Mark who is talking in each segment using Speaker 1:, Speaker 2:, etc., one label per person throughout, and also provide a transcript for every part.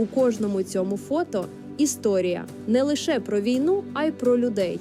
Speaker 1: У кожному цьому фото історія не лише про війну, а й про людей,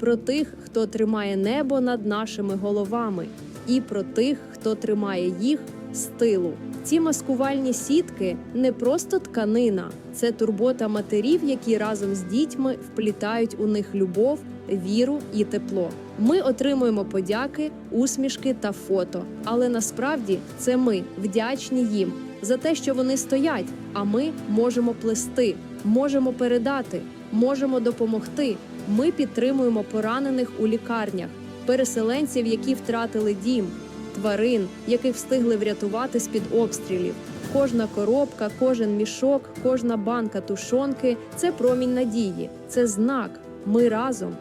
Speaker 1: про тих, хто тримає небо над нашими головами, і про тих, хто тримає їх з тилу. Ці маскувальні сітки не просто тканина, це турбота матерів, які разом з дітьми вплітають у них любов, віру і тепло. Ми отримуємо подяки, усмішки та фото. Але насправді це ми вдячні їм за те, що вони стоять. А ми можемо плести, можемо передати, можемо допомогти. Ми підтримуємо поранених у лікарнях, переселенців, які втратили дім, тварин, яких встигли врятувати з під обстрілів. Кожна коробка, кожен мішок, кожна банка тушонки це промінь надії, це знак. Ми разом.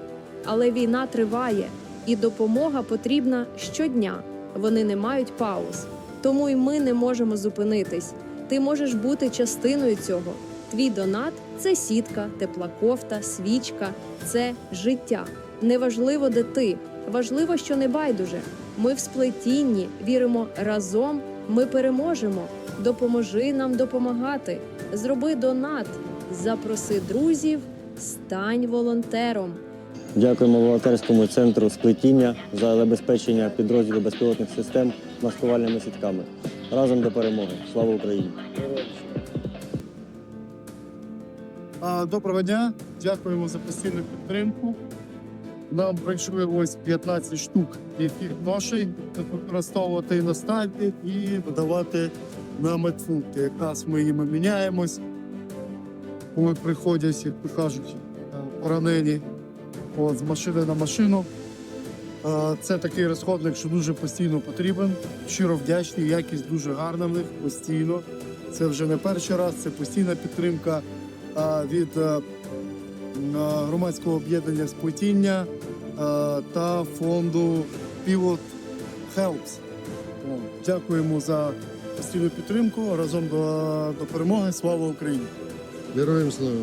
Speaker 1: Але війна триває, і допомога потрібна щодня. Вони не мають пауз. Тому й ми не можемо зупинитись. Ти можеш бути частиною цього. Твій донат це сітка, тепла кофта, свічка, це життя. Неважливо, де ти, важливо, що не байдуже. Ми в сплетінні віримо разом. Ми переможемо. Допоможи нам допомагати. Зроби донат, запроси друзів, стань волонтером.
Speaker 2: Дякуємо волонтерському центру сплетіння за забезпечення підрозділу безпілотних систем маскувальними сітками. Разом до перемоги. Слава Україні!
Speaker 3: Доброго дня, дякуємо за постійну підтримку. Нам прийшли ось 15 штук яких ношей використовувати на стальці і видавати на медпункти. Якраз ми їми міняємось, коли приходять, то кажуть, е, поранені от, з машини на машину. Е, Це такий розходник, що дуже постійно потрібен. Щиро вдячний, якість дуже гарна в них постійно. Це вже не перший раз, це постійна підтримка від е, а, громадського об'єднання сплетіння та фонду Pivot Helps. Дякуємо за постійну підтримку. Разом до, до перемоги. Слава Україні!
Speaker 4: Героям слава!